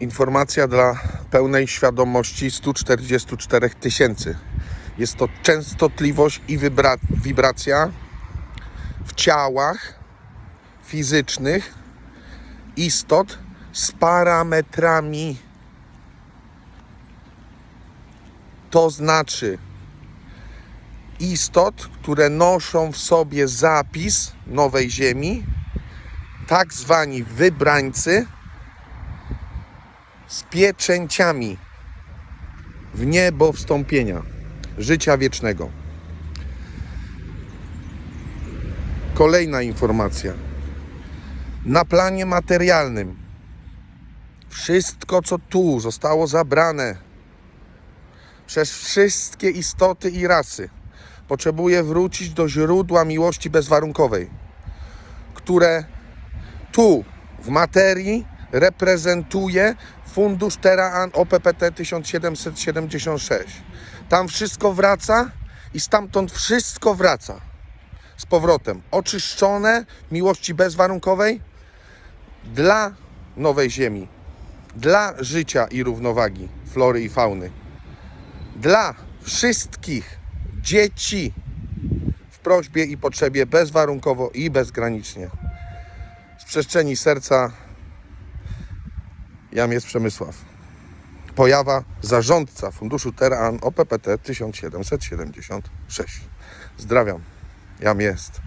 Informacja dla pełnej świadomości 144 tysięcy. Jest to częstotliwość i wybra- wibracja w ciałach fizycznych istot z parametrami. To znaczy istot, które noszą w sobie zapis nowej Ziemi, tak zwani wybrańcy z pieczęciami w niebo wstąpienia, życia wiecznego. Kolejna informacja. Na planie materialnym wszystko, co tu zostało zabrane przez wszystkie istoty i rasy, potrzebuje wrócić do źródła miłości bezwarunkowej, które tu w materii reprezentuje Fundusz Teraan OPPT 1776. Tam wszystko wraca i stamtąd wszystko wraca z powrotem. Oczyszczone miłości bezwarunkowej dla nowej ziemi, dla życia i równowagi flory i fauny, dla wszystkich dzieci w prośbie i potrzebie bezwarunkowo i bezgranicznie. Z przestrzeni serca Jam jest Przemysław. Pojawa zarządca Funduszu Teran OPPT 1776. Zdrawiam. Jam jest.